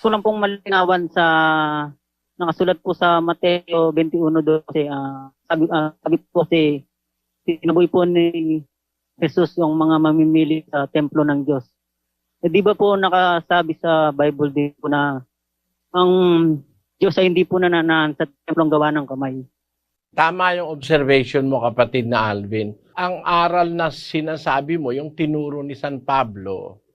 gusto lang pong malinawan sa nakasulat po sa Mateo 21:12 ah sabi ah, sabi po si sinaboy po ni Jesus yung mga mamimili sa templo ng Diyos. Eh, di ba po nakasabi sa Bible din po na ang Diyos ay hindi po nananaan sa templong gawa ng kamay. Tama yung observation mo, kapatid na Alvin. Ang aral na sinasabi mo, yung tinuro ni San Pablo,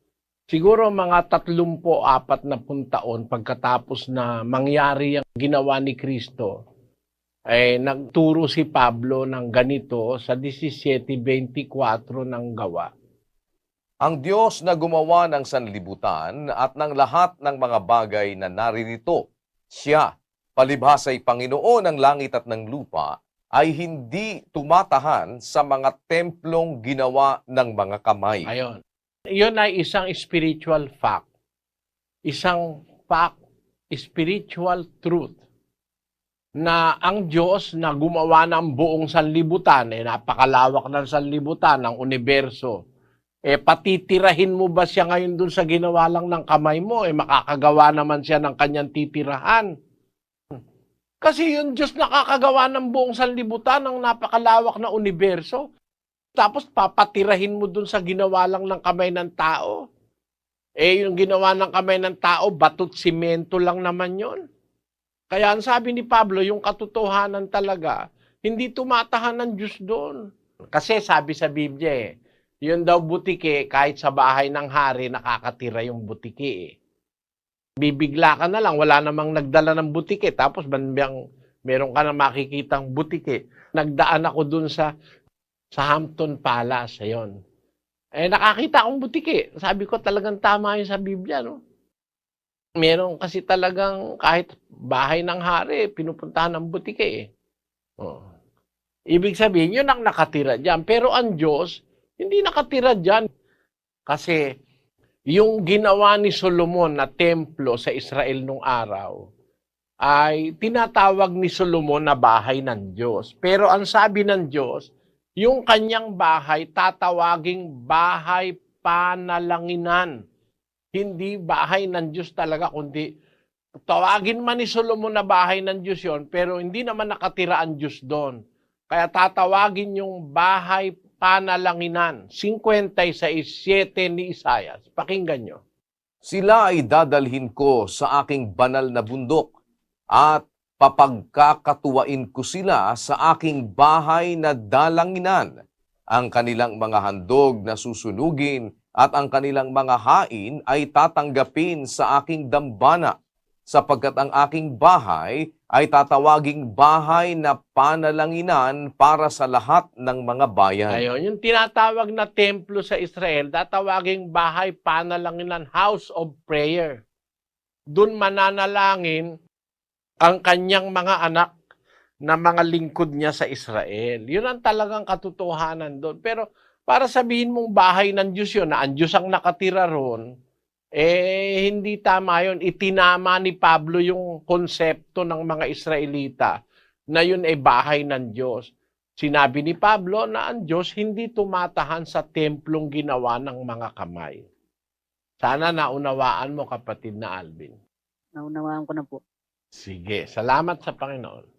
siguro mga tatlumpo apat na taon pagkatapos na mangyari ang ginawa ni Kristo, ay nagturo si Pablo ng ganito sa 17.24 ng gawa. Ang Diyos na gumawa ng sanlibutan at ng lahat ng mga bagay na naririto, siya, palibhasay Panginoon ng langit at ng lupa, ay hindi tumatahan sa mga templong ginawa ng mga kamay. Ayon. Yun ay isang spiritual fact. Isang fact, spiritual truth na ang Diyos na gumawa ng buong sanlibutan, eh, napakalawak ng sanlibutan, ng universo, eh patitirahin mo ba siya ngayon dun sa ginawa lang ng kamay mo? Eh makakagawa naman siya ng kanyang titirahan. Kasi yung Diyos nakakagawa ng buong sanlibutan, ng napakalawak na universo. Tapos papatirahin mo dun sa ginawa lang ng kamay ng tao. Eh yung ginawa ng kamay ng tao, batot simento lang naman yon. Kaya ang sabi ni Pablo, yung katotohanan talaga, hindi tumatahan ng Diyos doon. Kasi sabi sa Biblia eh, yun daw butike, kahit sa bahay ng hari, nakakatira yung butike eh. Bibigla ka na lang, wala namang nagdala ng butike. Tapos banbiyang meron ka na makikitang butike. Nagdaan ako dun sa sa Hampton Palace, ayun. Eh, nakakita akong butike. Sabi ko talagang tama yun sa Biblia, no? Meron kasi talagang kahit bahay ng hari, pinupuntahan ng butike eh. Oh. Ibig sabihin, yun ang nakatira dyan. Pero ang Diyos, hindi nakatira dyan. Kasi yung ginawa ni Solomon na templo sa Israel nung araw, ay tinatawag ni Solomon na bahay ng Diyos. Pero ang sabi ng Diyos, yung kanyang bahay tatawaging bahay panalanginan. Hindi bahay ng Diyos talaga, kundi tawagin man ni Solomon na bahay ng Diyos yon, pero hindi naman nakatira ang Diyos doon. Kaya tatawagin yung bahay panalanginan. 56.7 ni Isayas. Pakinggan nyo. Sila ay dadalhin ko sa aking banal na bundok at papagkakatuwain ko sila sa aking bahay na dalanginan. Ang kanilang mga handog na susunugin at ang kanilang mga hain ay tatanggapin sa aking dambana sapagkat ang aking bahay ay tatawaging bahay na panalanginan para sa lahat ng mga bayan. Ayun, yung tinatawag na templo sa Israel, tatawaging bahay panalanginan, house of prayer. Doon mananalangin ang kanyang mga anak na mga lingkod niya sa Israel. Yun ang talagang katotohanan doon. Pero para sabihin mong bahay ng Diyos yun, na ang Diyos ang nakatira roon, eh, hindi tama yun. Itinama ni Pablo yung konsepto ng mga Israelita na yun ay bahay ng Diyos. Sinabi ni Pablo na ang Diyos hindi tumatahan sa templong ginawa ng mga kamay. Sana naunawaan mo, kapatid na Alvin. Naunawaan ko na po. Sige, salamat sa Panginoon.